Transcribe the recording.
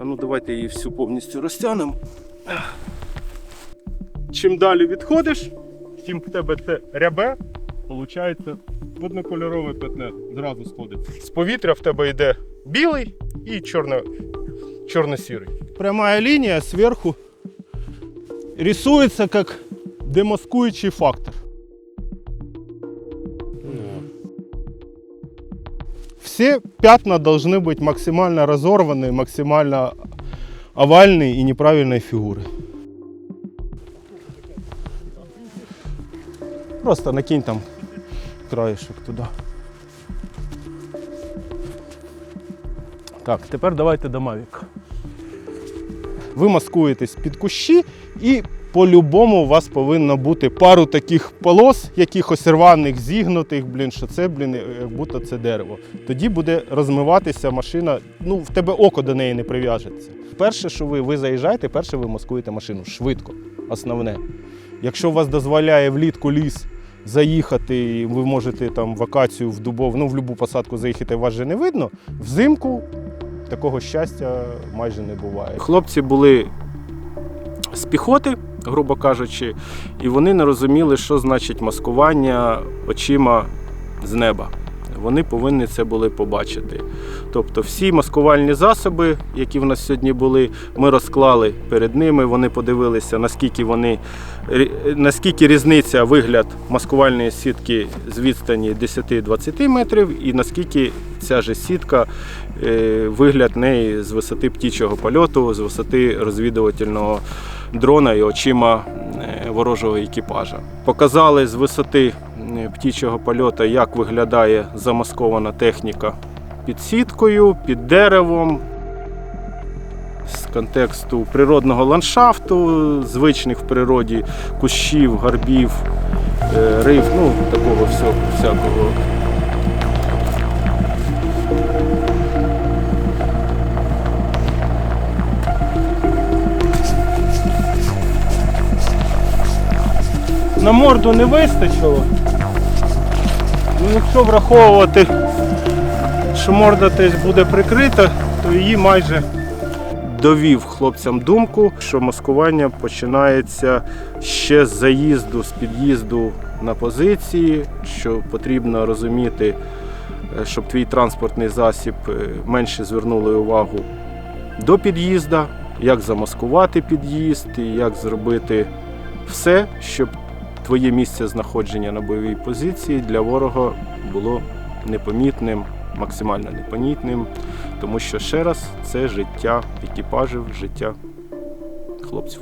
А ну давайте її всю повністю розтягнемо. Чим далі відходиш, тим в тебе це рябе, виходить, однокольорове пятне зразу сходить. З повітря в тебе йде білий і чорно, чорно-сірий. Прямая лінія зверху рисується як демаскуючий фактор. Все пятна должны быть максимально разорванные, максимально овальные и неправильной фигуры. Просто накинь там краєшок туди. Так, тепер давайте до Мавіка. Ви маскуєтесь під кущі і по-любому у вас повинно бути пару таких полос, якихось рваних, зігнутих, блін, що це, блін, як будто це дерево. Тоді буде розмиватися машина, ну, в тебе око до неї не прив'яжеться. Перше, що ви, ви заїжджаєте, перше ви маскуєте машину швидко, основне. Якщо вас дозволяє влітку ліс заїхати, і ви можете там вакацію в дубов, ну в будь-яку посадку заїхати, вас же не видно. Взимку такого щастя майже не буває. Хлопці були з піхоти, грубо кажучи, і вони не розуміли, що значить маскування очима з неба. Вони повинні це були побачити. Тобто всі маскувальні засоби, які в нас сьогодні були, ми розклали перед ними. Вони подивилися, наскільки вони наскільки різниця вигляд маскувальної сітки з відстані 10-20 метрів, і наскільки ця же сітка е, вигляд неї з висоти птічого польоту, з висоти розвідувального дрона і очима е, ворожого екіпажа. Показали з висоти е, птічого польоту, як виглядає замаскована техніка під сіткою, під деревом. З контексту природного ландшафту, звичних в природі кущів, гарбів, рив, ну такого всього, всякого. На морду не вистачило. Ну, якщо враховувати, що морда теж буде прикрита, то її майже довів хлопцям думку, що маскування починається ще з заїзду, з під'їзду на позиції, що потрібно розуміти, е, щоб твій транспортний засіб е, менше звернули увагу до під'їзду, як замаскувати під'їзд, і як зробити все, щоб твоє місце знаходження на бойовій позиції для ворога було непомітним, максимально непомітним, тому що ще раз це життя екіпажів, життя хлопців.